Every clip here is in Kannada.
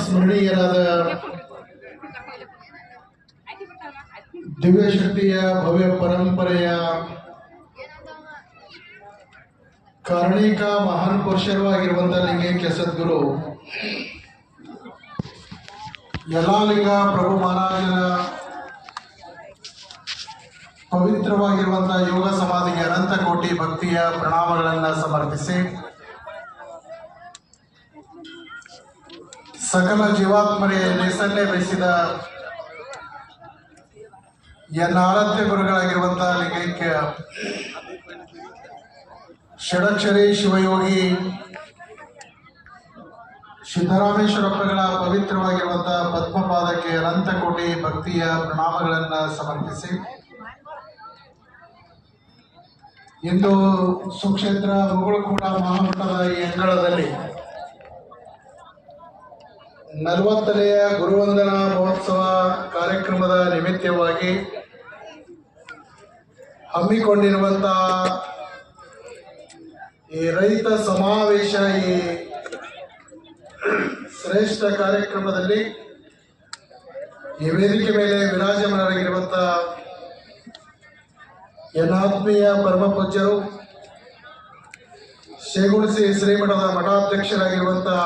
ಸ್ಮರಣೀಯರಾದ ದಿವ್ಯಶಕ್ತಿಯ ಭವ್ಯ ಪರಂಪರೆಯ ಕಾರಣಿಕ ಮಹಾನ್ ಪುರುಷರು ಆಗಿರುವಂತಹ ಲಿಂಗೈಕ್ಯ ಸದ್ಗುರು ಯಲಾಲಿಂಗ ಪ್ರಭು ಮಹಾರಾಜರ ಪವಿತ್ರವಾಗಿರುವಂತಹ ಯೋಗ ಸಮಾಧಿಗೆ ಅನಂತ ಕೋಟಿ ಭಕ್ತಿಯ ಪ್ರಣಾಮಗಳನ್ನು ಸಮರ್ಪಿಸಿ ಸಕಲ ಜೀವಾತ್ಮರೆಯಲ್ಲಿ ಸನ್ನೆ ಬೆಸಿದ ಎನ್ನ ಆರಾಧ್ಯ ಗುರುಗಳಾಗಿರುವಂತಹ ಲಿಂಗೈಕ್ಯ ಷಡಕ್ಷರಿ ಶಿವಯೋಗಿ ಸಿದ್ದರಾಮೇಶ್ವರಪ್ಪಗಳ ಪವಿತ್ರವಾಗಿರುವಂತಹ ಪದ್ಮಪಾದಕ್ಕೆ ಅನಂತ ಕೋಟಿ ಭಕ್ತಿಯ ಪ್ರಣಾಮಗಳನ್ನ ಸಮರ್ಪಿಸಿ. ಇಂದು ಸುಕ್ಷೇತ್ರ ಮುಗುಳುಕೂಟ ಮಹಾಮಠದ ಈ ಅಂಗಳದಲ್ಲಿ ನಲವತ್ತನೆಯ ಗುರುವಂದನಾ ಮಹೋತ್ಸವ ಕಾರ್ಯಕ್ರಮದ ನಿಮಿತ್ತವಾಗಿ ಹಮ್ಮಿಕೊಂಡಿರುವಂತಹ ಈ ರೈತ ಸಮಾವೇಶ ಈ ಶ್ರೇಷ್ಠ ಕಾರ್ಯಕ್ರಮದಲ್ಲಿ ಈ ವೇದಿಕೆ ಮೇಲೆ ವಿರಾಜಮಾನರಾಗಿರುವಂತಹ ಎನ್ನ ಆತ್ಮೀಯ ಪರಮ ಪೂಜ್ಯರು ಶ್ರೀಮಠದ ಮಠಾಧ್ಯಕ್ಷರಾಗಿರುವಂತಹ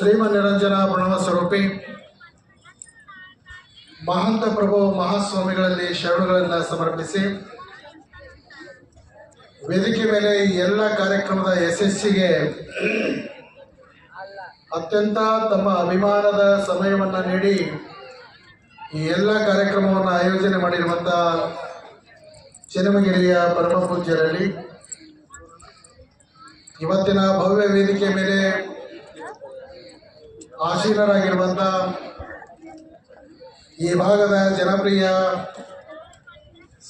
ಶ್ರೀಮನ್ ನಿರಂಜನ ಪ್ರಣವ ಸ್ವರೂಪಿ. ಮಹಂತ ಪ್ರಭು ಮಹಾಸ್ವಾಮಿಗಳಲ್ಲಿ ಶರಣುಗಳನ್ನು ಸಮರ್ಪಿಸಿ. ವೇದಿಕೆ ಮೇಲೆ ಎಲ್ಲ ಕಾರ್ಯಕ್ರಮದ ಯಶಸ್ಸಿಗೆ ಅತ್ಯಂತ ತಮ್ಮ ಅಭಿಮಾನದ ಸಮಯವನ್ನು ನೀಡಿ ಈ ಎಲ್ಲ ಕಾರ್ಯಕ್ರಮವನ್ನು ಆಯೋಜನೆ ಮಾಡಿರುವಂಥ ಚಿನ್ನಮಗಿರಿಯ ಪರಮ ಪೂಜ್ಯರಲ್ಲಿ ಇವತ್ತಿನ ಭವ್ಯ ವೇದಿಕೆ ಮೇಲೆ ಆಸೀನರಾಗಿರುವಂಥ ಈ ಭಾಗದ ಜನಪ್ರಿಯ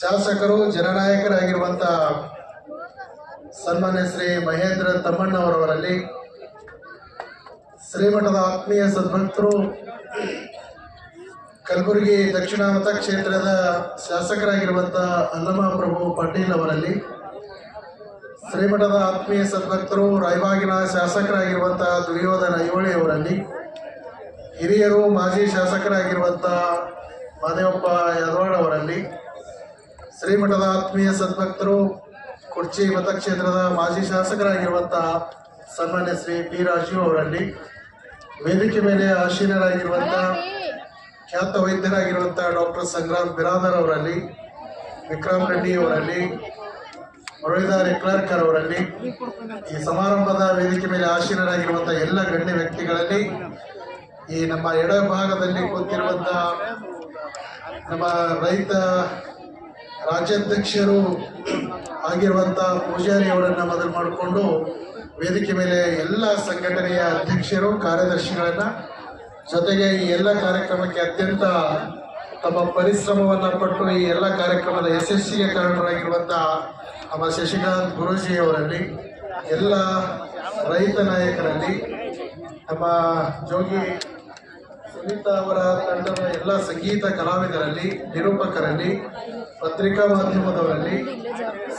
ಶಾಸಕರು ಜನನಾಯಕರಾಗಿರುವಂಥ ಸನ್ಮಾನ್ಯ ಶ್ರೀ ಮಹೇಂದ್ರ ತಮ್ಮಣ್ಣವರವರಲ್ಲಿ ಶ್ರೀಮಠದ ಆತ್ಮೀಯ ಸದ್ಭಕ್ತರು, ಕಲಬುರಗಿ ದಕ್ಷಿಣ ಮತಕ್ಷೇತ್ರದ ಶಾಸಕರಾಗಿರುವಂಥ ಅಲ್ಲಮ ಪ್ರಭು ಪಾಟೀಲ್ ಅವರಲ್ಲಿ ಶ್ರೀಮಠದ ಆತ್ಮೀಯ ಸದ್ಭಕ್ತರು, ರಾಯಬಾಗಿನ ಶಾಸಕರಾಗಿರುವಂಥ ದುರ್ಯೋಧನ ಐಹೊಳೆ ಅವರಲ್ಲಿ ಹಿರಿಯರು ಮಾಜಿ ಶಾಸಕರಾಗಿರುವಂಥ ಮಾದೇವಪ್ಪ ಯದವಾಡ್ ಅವರಲ್ಲಿ ಶ್ರೀಮಠದ ಆತ್ಮೀಯ ಸದ್ಭಕ್ತರು ಕುರ್ಚಿ ಮತಕ್ಷೇತ್ರದ ಮಾಜಿ ಶಾಸಕರಾಗಿರುವಂಥ ಸನ್ಮಾನ್ಯ ಶ್ರೀ ಪಿ ರಾಜು ಅವರಲ್ಲಿ ವೇದಿಕೆ ಮೇಲೆ ಆಶೀನರಾಗಿರುವಂಥ ಖ್ಯಾತ ವೈದ್ಯರಾಗಿರುವಂಥ ಡಾಕ್ಟರ್ ಸಂಗ್ರಾಮ್ ಬಿರಾದರ್ ಅವರಲ್ಲಿ, ವಿಕ್ರಮ್ ರೆಡ್ಡಿ ಅವರಲ್ಲಿ, ಮುರಳೀಧರ್ ಕ್ಲರ್ಕರ್ ಅವರಲ್ಲಿ ಈ ಸಮಾರಂಭದ ವೇದಿಕೆ ಮೇಲೆ ಆಶೀನರಾಗಿರುವಂಥ ಎಲ್ಲ ಗಣ್ಯ ವ್ಯಕ್ತಿಗಳಲ್ಲಿ ಈ ನಮ್ಮ ಎಡಭಾಗದಲ್ಲಿ ಕೂತಿರುವಂತಹ ನಮ್ಮ ರೈತ ರಾಜ್ಯಾಧ್ಯಕ್ಷರು ಆಗಿರುವಂಥ ಪೂಜಾರಿ ಅವರನ್ನು ಮೊದಲು ಮಾಡಿಕೊಂಡು ವೇದಿಕೆ ಮೇಲೆ ಎಲ್ಲ ಸಂಘಟನೆಯ ಅಧ್ಯಕ್ಷರು, ಕಾರ್ಯದರ್ಶಿಗಳನ್ನ ಜೊತೆಗೆ ಈ ಎಲ್ಲ ಕಾರ್ಯಕ್ರಮಕ್ಕೆ ಅತ್ಯಂತ ತಮ್ಮ ಪರಿಶ್ರಮವನ್ನು ಪಟ್ಟು ಈ ಎಲ್ಲ ಕಾರ್ಯಕ್ರಮದ ಯಶಸ್ಸಿಗೆ ಕಾರಣರಾಗಿರುವಂಥ ನಮ್ಮ ಶಶಿಕಾಂತ್ ಗುರುಜಿ ಅವರಲ್ಲಿ, ಎಲ್ಲ ರೈತ ನಾಯಕರಲ್ಲಿ, ನಮ್ಮ ಜೋಗಿ ಸುನೀತಾ ಅವರ ತಂಡದ ಎಲ್ಲ ಸಂಗೀತ ಕಲಾವಿದರಲ್ಲಿ, ನಿರೂಪಕರಲ್ಲಿ, ಪತ್ರಿಕಾ ಮಾಧ್ಯಮದವರಲ್ಲಿ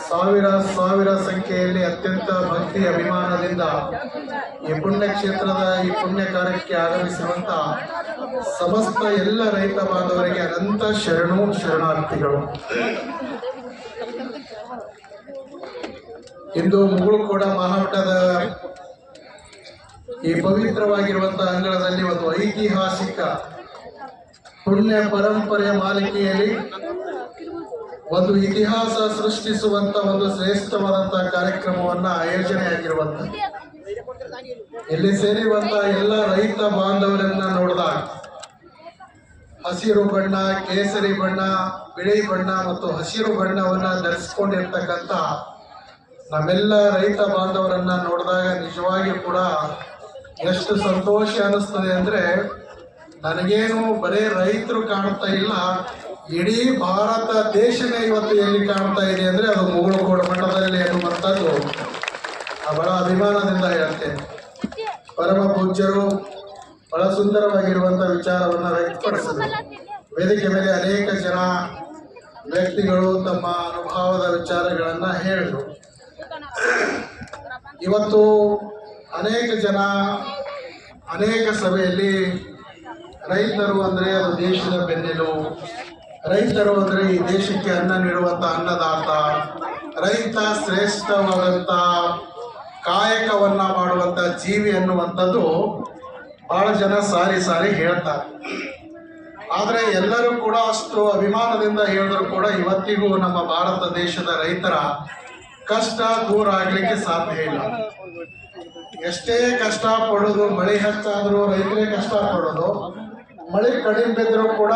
ಸಾವಿರ ಸಾವಿರ ಸಂಖ್ಯೆಯಲ್ಲಿ ಅತ್ಯಂತ ಭಕ್ತಿ ಅಭಿಮಾನದಿಂದ ಈ ಪುಣ್ಯ ಕ್ಷೇತ್ರದ ಈ ಪುಣ್ಯ ಕಾರ್ಯಕ್ಕೆ ಆಗಮಿಸಿರುವಂತ ಸಮಸ್ತ ಎಲ್ಲ ರೈತ ಬಾಂಧವರಿಗೆ ಅನಂತ ಶರಣು ಶರಣಾರ್ಥಿಗಳು. ಇಂದು ಮುಗುಳುಕೋಡ ಮಹಾಮಠದ ಈ ಪವಿತ್ರವಾಗಿರುವಂತಹ ಅಂಗಳದಲ್ಲಿ ಒಂದು ಐತಿಹಾಸಿಕ ಪುಣ್ಯ ಪರಂಪರೆಯ ಮಾಲಿಕೆಯಲ್ಲಿ ಒಂದು ಇತಿಹಾಸ ಸೃಷ್ಟಿಸುವಂತ ಒಂದು ಶ್ರೇಷ್ಠವಾದಂತಹ ಕಾರ್ಯಕ್ರಮವನ್ನ ಆಯೋಜನೆಯಾಗಿರುವಂತ. ಇಲ್ಲಿ ಸೇರಿರುವಂತಹ ಎಲ್ಲ ರೈತ ಬಾಂಧವರನ್ನ ನೋಡಿದಾಗ ಹಸಿರು ಬಣ್ಣ, ಕೇಸರಿ ಬಣ್ಣ, ಬಿಳಿ ಬಣ್ಣ ಮತ್ತು ಹಸಿರು ಬಣ್ಣವನ್ನ ಧರಿಸಿಕೊಂಡಿರ್ತಕ್ಕಂಥ ನಮ್ಮೆಲ್ಲ ರೈತ ಬಾಂಧವರನ್ನ ನೋಡಿದಾಗ ನಿಜವಾಗಿಯೂ ಕೂಡ ಎಷ್ಟು ಸಂತೋಷ ಅನಿಸ್ತದೆ ಅಂದ್ರೆ ನನಗೇನು ಬರೇ ರೈತರು ಕಾಣ್ತಾ ಇಲ್ಲ ಇಡೀ ಭಾರತ ದೇಶನೇ ಇವತ್ತು ಎಲ್ಲಿ ಕಾಣ್ತಾ ಇದೆ ಅಂದ್ರೆ ಅದು ಮುಗುಳುಕೋಡ ಮಠದಲ್ಲಿ ಅನ್ನುವಂಥದ್ದು ಬಹಳ ಅಭಿಮಾನದಿಂದ ಹೇಳ್ತೇನೆ. ಪರಮ ಪೂಜ್ಯರು ಬಹಳ ಸುಂದರವಾಗಿರುವಂತ ವಿಚಾರವನ್ನ ವ್ಯಕ್ತಪಡಿಸಿದರು. ವೇದಿಕೆ ಮೇಲೆ ಅನೇಕ ಜನ ವ್ಯಕ್ತಿಗಳು ತಮ್ಮ ಅನುಭವದ ವಿಚಾರಗಳನ್ನ ಹೇಳಿದರು. ಇವತ್ತು ಅನೇಕ ಜನ, ಅನೇಕ ಸಭೆಯಲ್ಲಿ ರೈತರು ಅಂದರೆ ಅದು ದೇಶದ ಬೆನ್ನೆಲು. ರೈತರು ಅಂದರೆ ಈ ದೇಶಕ್ಕೆ ಅನ್ನ ನೀಡುವಂಥ ಅನ್ನದಾತ. ರೈತ ಶ್ರೇಷ್ಠವಾದಂಥ ಕಾಯಕವನ್ನು ಮಾಡುವಂಥ ಜೀವಿ ಅನ್ನುವಂಥದ್ದು ಬಹಳ ಜನ ಸಾರಿ ಸಾರಿ ಹೇಳ್ತಾರೆ. ಆದರೆ ಎಲ್ಲರೂ ಕೂಡ ಅಷ್ಟು ಅಭಿಮಾನದಿಂದ ಹೇಳಿದ್ರು ಕೂಡ ಇವತ್ತಿಗೂ ನಮ್ಮ ಭಾರತ ದೇಶದ ರೈತರ ಕಷ್ಟ ದೂರ ಆಗಲಿಕ್ಕೆ ಸಾಧ್ಯ ಇಲ್ಲ. ಎಷ್ಟೇ ಕಷ್ಟ ಪಡೋದು, ಮಳೆ ಹೆಚ್ಚಾದ್ರೂ ರೈತರೇ ಕಷ್ಟ ಪಡೋದು, ಮಳೆ ಕಡಿಮೆ ಬಿದ್ದರೂ ಕೂಡ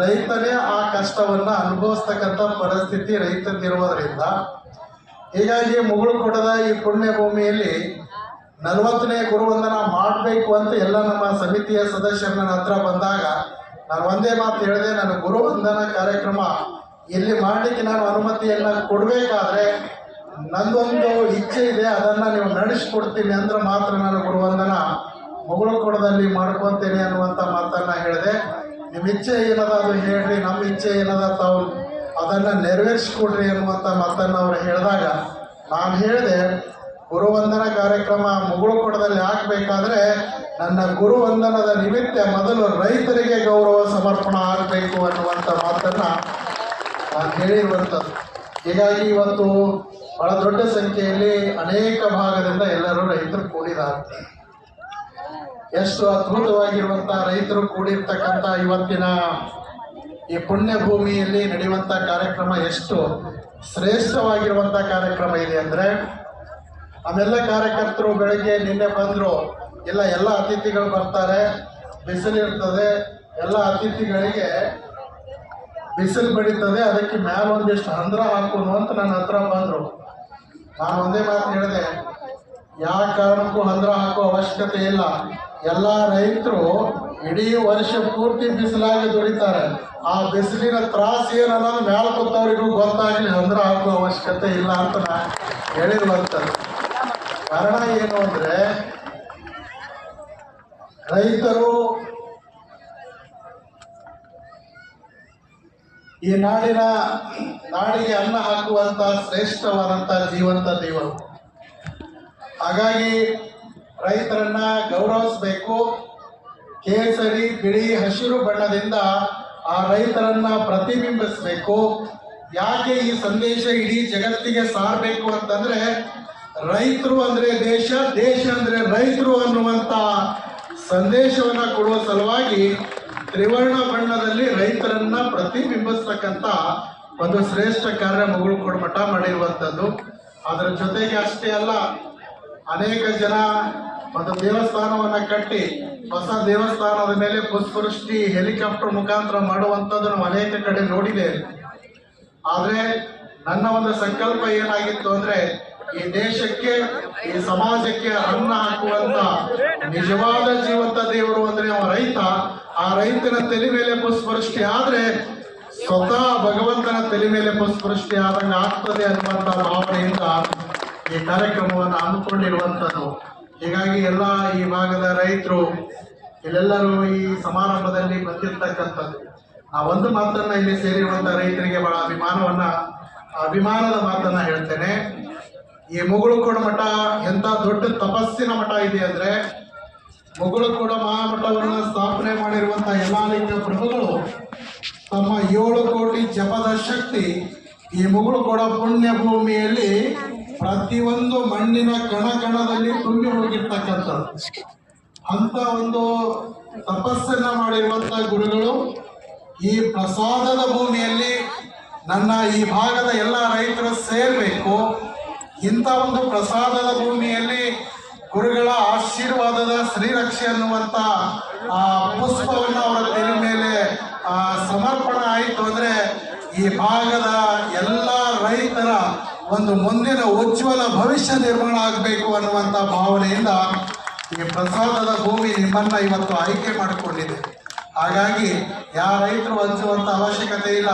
ರೈತನೇ ಆ ಕಷ್ಟವನ್ನ ಅನುಭವಿಸ್ತಕ್ಕಂಥ ಪರಿಸ್ಥಿತಿ ರೈತಂದಿರುವುದರಿಂದ ಹೀಗಾಗಿ ಮುಗಳು ಈ ಪುಣ್ಯ ಭೂಮಿಯಲ್ಲಿ ನಲವತ್ತನೇ ಗುರುವಂದನ ಮಾಡಬೇಕು ಅಂತ ಎಲ್ಲ ನಮ್ಮ ಸಮಿತಿಯ ಸದಸ್ಯರು ನನ್ನ ಹತ್ರ ಬಂದಾಗ ನಾನು ಒಂದೇ ಮಾತು ಹೇಳಿದೆ ನನ್ನ ಗುರುವಂದನ ಕಾರ್ಯಕ್ರಮ ಇಲ್ಲಿ ಮಾಡಲಿಕ್ಕೆ ನಾನು ಅನುಮತಿಯನ್ನ ಕೊಡಬೇಕಾದ್ರೆ ನಂದೊಂದು ಇಚ್ಛೆ ಇದೆ, ಅದನ್ನು ನೀವು ನಡೆಸ್ಕೊಡ್ತೀನಿ ಅಂದ್ರೆ ಮಾತ್ರ ನಾನು ಗುರುವಂದನ ಮಗಳು ಕೊಡದಲ್ಲಿ ಮಾಡ್ಕೊತೇನೆ ಅನ್ನುವಂಥ ಮಾತನ್ನು ಹೇಳಿದೆ. ನಿಮ್ಮ ಇಚ್ಛೆ ಏನದ ಅದು ಹೇಳ್ರಿ, ನಮ್ಮ ಇಚ್ಛೆ ಏನದ ತಾವು ಅದನ್ನು ನೆರವೇರಿಸ್ಕೊಡ್ರಿ ಅನ್ನುವಂಥ ಮಾತನ್ನು ಅವ್ರು ಹೇಳಿದಾಗ ನಾನು ಹೇಳಿದೆ, ಗುರುವಂದನ ಕಾರ್ಯಕ್ರಮ ಮುಗುಳು ಕೊಡದಲ್ಲಿ ಹಾಕ್ಬೇಕಾದ್ರೆ ನನ್ನ ಗುರುವಂದನದ ನಿಮಿತ್ತ ಮೊದಲು ರೈತರಿಗೆ ಗೌರವ ಸಮರ್ಪಣ ಆಗಬೇಕು ಅನ್ನುವಂಥ ಮಾತನ್ನು ನಾನು ಹೇಳಿರುವಂಥದ್ದು ಹೀಗಾಗಿ ಇವತ್ತು ಬಹಳ ದೊಡ್ಡ ಸಂಖ್ಯೆಯಲ್ಲಿ ಅನೇಕ ಭಾಗದಿಂದ ಎಲ್ಲರೂ ರೈತರು ಕೂಡಿದ್ದಾರೆ. ಎಷ್ಟು ಅದ್ಭುತವಾಗಿರುವಂತ ರೈತರು ಕೂಡಿರ್ತಕ್ಕಂಥ ಇವತ್ತಿನ ಈ ಪುಣ್ಯ ಭೂಮಿಯಲ್ಲಿ ನಡೆಯುವಂತ ಕಾರ್ಯಕ್ರಮ ಎಷ್ಟು ಶ್ರೇಷ್ಠವಾಗಿರುವಂತ ಕಾರ್ಯಕ್ರಮ ಇದೆ ಅಂದ್ರೆ ಅವೆಲ್ಲ ಕಾರ್ಯಕರ್ತರು ಬೆಳಗ್ಗೆ ನಿನ್ನೆ ಬಂದ್ರು, ಇಲ್ಲ ಎಲ್ಲ ಅತಿಥಿಗಳು ಬರ್ತಾರೆ, ಬಿಸಿಲಿರ್ತದೆ, ಎಲ್ಲ ಅತಿಥಿಗಳಿಗೆ ಬಿಸಿಲು ಬೆಳೀತದೆ ಅದಕ್ಕೆ ಮ್ಯಾಲ ಒಂದಿಷ್ಟು ಅಂದ್ರ ಹಾಕೋನು ಅಂತ ನನ್ನ ಹತ್ರ ಬಂದ್ರು. ನಾನು ಒಂದೇ ಮಾತು ಹೇಳಿದೆ ಯಾವ ಕಾರಣಕ್ಕೂ ಹಂದ್ರ ಹಾಕೋ ಅವಶ್ಯಕತೆ ಇಲ್ಲ. ಎಲ್ಲ ರೈತರು ಇಡೀ ವರ್ಷ ಪೂರ್ತಿ ಬಿಸಿಲಾಗಿ ದುಡಿತಾರೆ. ಆ ಬಿಸಿಲಿನ ತ್ರಾಸ ಏನನ್ನೋದು ಮ್ಯಾಲ ಕೂತವ್ರಿಗೂ ಗೊತ್ತಾಗಲಿ ಹಂದ್ರ ಹಾಕೋ ಅವಶ್ಯಕತೆ ಇಲ್ಲ ಅಂತ ನಾ ಹೇಳಿರುವಂಥದ್ದು ಕಾರಣ ಏನು ಅಂದ್ರೆ, ರೈತರು ಈ ನಾಡಿನ ನಾಡಿಗೆ ಅನ್ನ ಹಾಕುವಂತ ಶ್ರೇಷ್ಠವಾದಂತ ಜೀವಂತ ದೇವರು ಹಾಗಾಗಿ ರೈತರನ್ನ ಗೌರವಿಸಬೇಕು. ಕೇಸರಿ, ಬಿಳಿ, ಹಸಿರು ಬಣ್ಣದಿಂದ ಆ ರೈತರನ್ನ ಪ್ರತಿಬಿಂಬಿಸಬೇಕು. ಯಾಕೆ ಈ ಸಂದೇಶ ಇಡೀ ಜಗತ್ತಿಗೆ ಸಾರಬೇಕು ಅಂತಂದ್ರೆ, ರೈತರು ಅಂದ್ರೆ ದೇಶ ದೇಶ ಅಂದ್ರೆ ರೈತರು ಅನ್ನುವಂತ ಸಂದೇಶವನ್ನ ಕೊಡುವ ಸಲುವಾಗಿ ತ್ರಿವರ್ಣ ಬಣ್ಣದಲ್ಲಿ ರೈತರನ್ನ ಪ್ರತಿಬಿಂಬಿಸ್ತಕ್ಕಂಥ ಒಂದು ಶ್ರೇಷ್ಠ ಕಾರ್ಯ ಮಗಳು ಕೊಡಮಠ ಮಾಡಿರುವಂಥದ್ದು. ಅದರ ಜೊತೆಗೆ ಅಷ್ಟೇ ಅಲ್ಲ, ಅನೇಕ ಜನ ಒಂದು ದೇವಸ್ಥಾನವನ್ನ ಕಟ್ಟಿ ಹೊಸ ದೇವಸ್ಥಾನದ ಮೇಲೆ ಪುಷ್ಪವೃಷ್ಟಿ ಹೆಲಿಕಾಪ್ಟರ್ ಮುಖಾಂತರ ಮಾಡುವಂಥದ್ದು ನಾವು ಅನೇಕ ಕಡೆ ನೋಡಿದೆ. ಆದ್ರೆ ನನ್ನ ಒಂದು ಸಂಕಲ್ಪ ಏನಾಗಿತ್ತು ಅಂದ್ರೆ ಈ ದೇಶಕ್ಕೆ, ಈ ಸಮಾಜಕ್ಕೆ ಅನ್ನ ಹಾಕುವಂತ ನಿಜವಾದ ಜೀವಂತ ದೇವರು ಅಂದ್ರೆ ಅವ ರೈತ. ಆ ರೈತನ ತಲೆ ಮೇಲೆ ಪುಷ್ಪವೃಷ್ಟಿ ಆದ್ರೆ ಸ್ವತಃ ಭಗವಂತನ ತಲೆ ಮೇಲೆ ಪುಷ್ಪವೃಷ್ಟಿ ಆದಂಗೆ ಆಗ್ತದೆ ಅನ್ನುವಂತ ಭಾವನೆಯಿಂದ ಈ ಕಾರ್ಯಕ್ರಮವನ್ನು ಹಮ್ಮಿಕೊಂಡಿರುವಂತದ್ದು ಹೀಗಾಗಿ ಎಲ್ಲ ಈ ಭಾಗದ ರೈತರು, ಇಲ್ಲೆಲ್ಲರೂ ಈ ಸಮಾರಂಭದಲ್ಲಿ ಬಂದಿರ್ತಕ್ಕಂಥದ್ದು. ಆ ಒಂದು ಮಾತನ್ನ ಇಲ್ಲಿ ಸೇರಿರುವಂತ ರೈತರಿಗೆ ಬಹಳ ಅಭಿಮಾನವನ್ನ, ಅಭಿಮಾನದ ಮಾತನ್ನ ಹೇಳ್ತೇನೆ. ಈ ಮುಗುಳುಕೋಡ ಮಠ ಎಂತ ದೊಡ್ಡ ತಪಸ್ಸಿನ ಮಠ ಇದೆ ಅಂದ್ರೆ ಮುಗುಳುಕೋಡ ಮಹಾಮಠವನ್ನ ಸ್ಥಾಪನೆ ಮಾಡಿರುವಂತ ಯಲ್ಲಾಲಿಂಗ ಪ್ರಭುಗಳು ತಮ್ಮ ಏಳು ಕೋಟಿ ಜಪದ ಶಕ್ತಿ ಈ ಮುಗುಳುಕೋಡ ಪುಣ್ಯ ಭೂಮಿಯಲ್ಲಿ ಪ್ರತಿಯೊಂದು ಮಣ್ಣಿನ ಕಣ ಕಣದಲ್ಲಿ ತುಂಬಿ ಹೋಗಿರ್ತಕ್ಕಂಥದ್ದು. ಅಂತ ಒಂದು ತಪಸ್ಸನ್ನ ಮಾಡಿರುವಂತ ಗುರುಗಳು ಈ ಪ್ರಸಾದದ ಭೂಮಿಯಲ್ಲಿ ನನ್ನ ಈ ಭಾಗದ ಎಲ್ಲ ರೈತರು ಸೇರ್ಬೇಕು. ಇಂಥ ಒಂದು ಪ್ರಸಾದದ ಭೂಮಿಯಲ್ಲಿ ಗುರುಗಳ ಆಶೀರ್ವಾದದ ಶ್ರೀರಕ್ಷೆ ಅನ್ನುವಂಥ ಆ ಪುಷ್ಪವನ್ನು ಅವರ ತಲೆ ಮೇಲೆ ಸಮರ್ಪಣೆ ಆಯಿತು ಅಂದರೆ ಈ ಭಾಗದ ಎಲ್ಲ ರೈತರ ಒಂದು ಮುಂದಿನ ಉಜ್ವಲ ಭವಿಷ್ಯ ನಿರ್ಮಾಣ ಆಗಬೇಕು ಅನ್ನುವಂಥ ಭಾವನೆಯಿಂದ ಈ ಪ್ರಸಾದದ ಭೂಮಿ ನಿಮ್ಮನ್ನು ಇವತ್ತು ಆಯ್ಕೆ ಮಾಡಿಕೊಂಡಿದೆ. ಹಾಗಾಗಿ ಯಾವ ರೈತರು ಹಂಚುವಂಥ ಅವಶ್ಯಕತೆ ಇಲ್ಲ.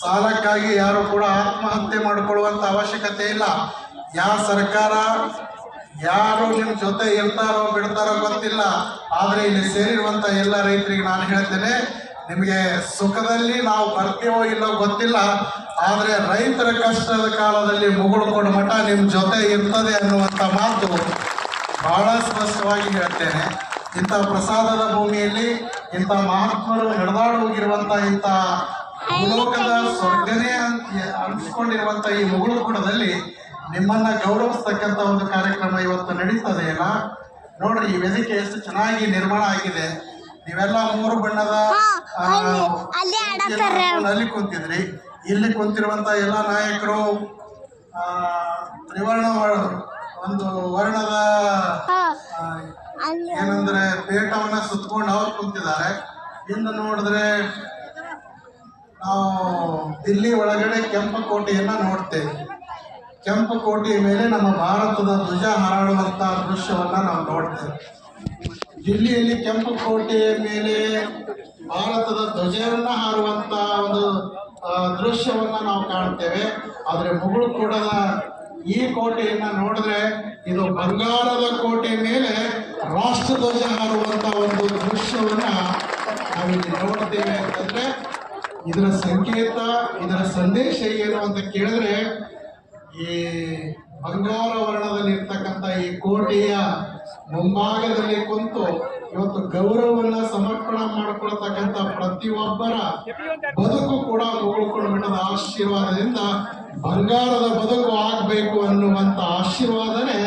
ಸಾಲಕ್ಕಾಗಿ ಯಾರು ಕೂಡ ಆತ್ಮಹತ್ಯೆ ಮಾಡಿಕೊಳ್ಳುವಂತ ಅವಶ್ಯಕತೆ ಇಲ್ಲ. ಯಾವ ಸರ್ಕಾರ ಯಾರು ನಿಮ್ಮ ಜೊತೆ ಇರ್ತಾರೋ ಬಿಡ್ತಾರೋ ಗೊತ್ತಿಲ್ಲ. ಆದರೆ ಇಲ್ಲಿ ಸೇರಿರುವಂತ ಎಲ್ಲ ರೈತರಿಗೆ ನಾನು ಹೇಳ್ತೇನೆ, ನಿಮಗೆ ಸುಖದಲ್ಲಿ ನಾವು ಬರ್ತೀವೋ ಇಲ್ಲೋ ಗೊತ್ತಿಲ್ಲ. ಆದರೆ ರೈತರ ಕಷ್ಟದ ಕಾಲದಲ್ಲಿ ಮುಗುಳ್ಕೊಂಡು ಮಠ ನಿಮ್ಮ ಜೊತೆ ಇರ್ತದೆ ಅನ್ನುವಂತ ಮಾತು ಬಹಳ ಸ್ಪಷ್ಟವಾಗಿ ಹೇಳ್ತೇನೆ. ಇಂಥ ಪ್ರಸಾದದ ಭೂಮಿಯಲ್ಲಿ ಇಂಥ ಮಹಾತ್ಮರು ನಡೆದಾಡೋಗಿರುವಂಥ ಇಂಥ ಭೂಲೋಕದ ಸ್ವರ್ಗನೇ ಅಂತ ಅನ್ಸ್ಕೊಂಡಿರುವಂತ ಈ ಮುಗುಳು ಗುಣದಲ್ಲಿ ನಿಮ್ಮನ್ನ ಗೌರವಿಸ್ತಕ್ಕಂಥ ಒಂದು ಕಾರ್ಯಕ್ರಮ ಇವತ್ತು ನಡೀತದೆ ಅಲ್ಲ ನೋಡ್ರಿ ಈ ವೇದಿಕೆ ಎಷ್ಟು ಚೆನ್ನಾಗಿ ನಿರ್ಮಾಣ ಆಗಿದೆ. ನೀವೆಲ್ಲ ಮೂರು ಬಣ್ಣದ ಅಲ್ಲಿ ಕುಂತಿದ್ರಿ. ಇಲ್ಲಿ ಕುಂತಿರುವಂತ ಎಲ್ಲ ನಾಯಕರು ಆ, ತ್ರಿವರ್ಣ ಒಂದು ವರ್ಣದ ಏನಂದ್ರೆ ಪೇಟವನ್ನ ಸುತ್ತಕೊಂಡು ಅವ್ರು ಕುಂತಿದ್ದಾರೆ. ಇನ್ನು ನೋಡಿದ್ರೆ ದಿಲ್ಲಿ ಒಳಗಡೆ ಕೆಂಪು ಕೋಟೆಯನ್ನ ನೋಡ್ತೇವೆ ಕೆಂಪು ಕೋಟೆಯ ಮೇಲೆ ನಮ್ಮ ಭಾರತದ ಧ್ವಜ ಹಾರಾಡುವಂತಹ ದೃಶ್ಯವನ್ನ ನಾವು ನೋಡ್ತೇವೆ ದಿಲ್ಲಿಯಲ್ಲಿ ಕೆಂಪು ಕೋಟೆಯ ಮೇಲೆ ಭಾರತದ ಧ್ವಜವನ್ನು ಹಾರುವಂತ ಒಂದು ದೃಶ್ಯವನ್ನು ದೃಶ್ಯವನ್ನ ನಾವು ಕಾಣ್ತೇವೆ. ಆದರೆ ಮುಗುಳು ಕೂಡದ ಈ ಕೋಟೆಯನ್ನ ನೋಡಿದ್ರೆ ಇದು ಬಂಗಾರದ ಕೋಟೆ ಮೇಲೆ ರಾಷ್ಟ್ರ ಧ್ವಜ ಹಾರುವಂತ ಒಂದು ದೃಶ್ಯವನ್ನ ನಾವಿಲ್ಲಿ ನೋಡ್ತೇವೆ ಅಂತಂದ್ರೆ ಇದರ ಸಂಕೇತ, ಇದರ ಸಂದೇಶ ಏನು ಅಂತ ಕೇಳಿದ್ರೆ, ಈ ಬಂಗಾರ ವರ್ಣದಲ್ಲಿರ್ತಕ್ಕಂಥ ಈ ಕೋಟೆಯ ಮುಂಭಾಗದಲ್ಲಿ ಕುಂತು ಇವತ್ತು ಗೌರವವನ್ನ ಸಮರ್ಪಣ ಮಾಡಿಕೊಳ್ತಕ್ಕಂಥ ಪ್ರತಿಯೊಬ್ಬರ ಬದುಕು ಕೂಡ ಮುಗುಳ್ಕೊಂಡು ಆಶೀರ್ವಾದದಿಂದ ಬಂಗಾರದ ಬದುಕು ಆಗ್ಬೇಕು ಅನ್ನುವಂತ ಆಶೀರ್ವಾದನೆ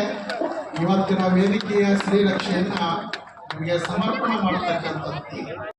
ಇವತ್ತಿನ ವೇದಿಕೆಯ ಶ್ರೀರಕ್ಷೆಯನ್ನ ನಿಮಗೆ ಸಮರ್ಪಣ ಮಾಡ್ತಕ್ಕಂಥದ್ದು.